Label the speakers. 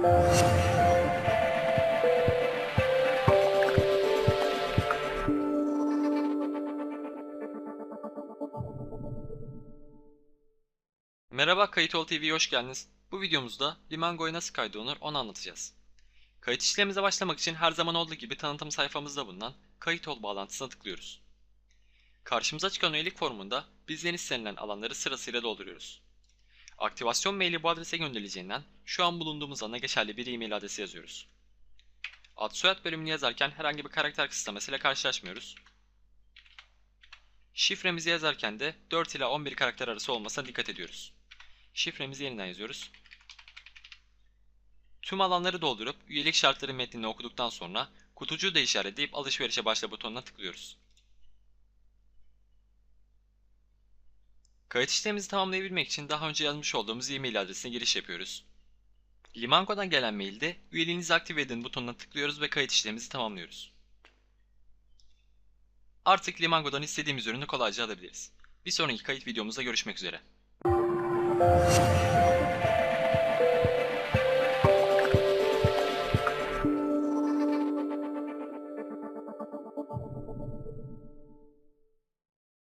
Speaker 1: Merhaba Kayıtol TV'ye hoş geldiniz. Bu videomuzda Limango'ya nasıl kaydolunur onu anlatacağız. Kayıt işlemimize başlamak için her zaman olduğu gibi tanıtım sayfamızda bulunan Kayıtol bağlantısına tıklıyoruz. Karşımıza çıkan üyelik formunda bizden istenilen alanları sırasıyla dolduruyoruz. Aktivasyon maili bu adrese gönderileceğinden şu an bulunduğumuz ana geçerli bir e-mail adresi yazıyoruz. Ad soyad bölümünü yazarken herhangi bir karakter kısıtlamasıyla karşılaşmıyoruz. Şifremizi yazarken de 4 ila 11 karakter arası olmasına dikkat ediyoruz. Şifremizi yeniden yazıyoruz. Tüm alanları doldurup üyelik şartları metnini okuduktan sonra kutucuğu da işaretleyip alışverişe başla butonuna tıklıyoruz. Kayıt işlemimizi tamamlayabilmek için daha önce yazmış olduğumuz e-mail adresine giriş yapıyoruz. Limango'dan gelen mailde üyeliğinizi aktive edin butonuna tıklıyoruz ve kayıt işlemimizi tamamlıyoruz. Artık Limango'dan istediğimiz ürünü kolayca alabiliriz. Bir sonraki kayıt videomuzda görüşmek üzere.